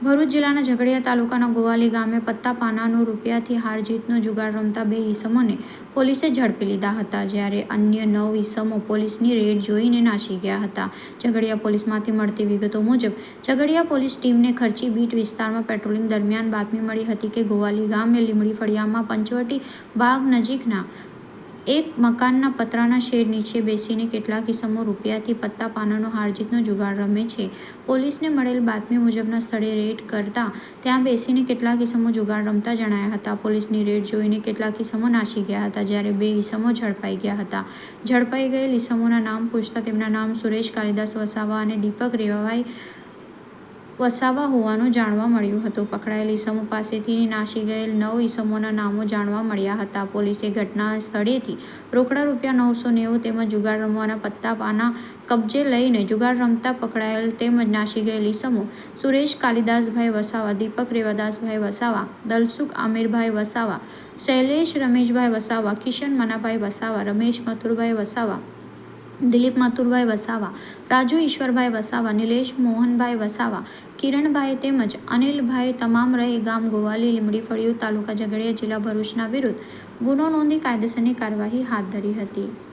ભરૂચ જિલ્લાના ઝઘડિયા તાલુકાના ગોવાલી ગામે પત્તા પાનાનો રૂપિયાથી હાર જીતનો જુગાર રમતા બે ઈસમોને પોલીસે ઝડપી લીધા હતા, જ્યારે અન્ય નવ ઈસમો પોલીસની રેડ જોઈને નાસી ગયા હતા. ઝઘડિયા પોલીસમાંથી મળતી વિગતો મુજબ, ઝઘડિયા પોલીસ ટીમને ખર્ચી બીટ વિસ્તારમાં પેટ્રોલિંગ દરમિયાન બાતમી મળી હતી કે ગોવાલી ગામે લીમડી ફળિયામાં પંચવટી બાગ નજીકના એક મકાનના પતરાના શેડ નીચે બેસીને કેટલાક કિસમો રૂપિયાથી પત્તા પાનાનો હારજીતનો જુગાર રમે છે. પોલીસને મળેલ બાતમી મુજબના સ્થળે રેડ કરતા ત્યાં બેસીને કેટલાક કિસમો જુગાર રમતા જણાયા હતા. પોલીસની રેડ જોઈને કેટલાક કિસ્મો નાસી ગયા હતા, જ્યારે બે ઇસમો ઝડપાઈ ગયા હતા. ઝડપાઈ ગયેલ ઇસમોના નામ પૂછતા તેમના નામ સુરેશ કાલિદાસ વસાવા અને દીપક રેવાભાઈ વસાવા હોવાનું જાણવા મળ્યું હતું. પકડાયેલ ઈસમો પાસેથી નાસી ગયેલ નવ ઈસમોના નામો જાણવા મળ્યા હતા. પોલીસે ઘટના સ્થળેથી રોકડા રૂપિયા નવસો નેવું તેમજ જુગાર રમવાના પત્તા પાના કબજે લઈને જુગાર રમતા પકડાયેલ તેમજ નાસી ગયેલ ઈસમો સુરેશ કાલિદાસભાઈ વસાવા, દીપક રેવાદાસભાઈ વસાવા, દલસુખ આમિરભાઈ વસાવા, શૈલેષ રમેશભાઈ વસાવા, કિશન મનાભાઈ વસાવા, રમેશ મથુરભાઈ વસાવા દિલીપ મથુરભાઈ વસાવા, રાજુ ઈશ્વરભાઈ વસાવા, નિલેશ મોહનભાઈ વસાવા, કિરણભાઈ તેમજ અનિલભાઈ તમામ રહે ગામ ગોવાલી લીમડી ફળિયું તાલુકા ઝઘડિયા જિલ્લા ભરૂચના વિરુદ્ધ ગુનો નોંધી કાયદેસરની કાર્યવાહી હાથ ધરી હતી.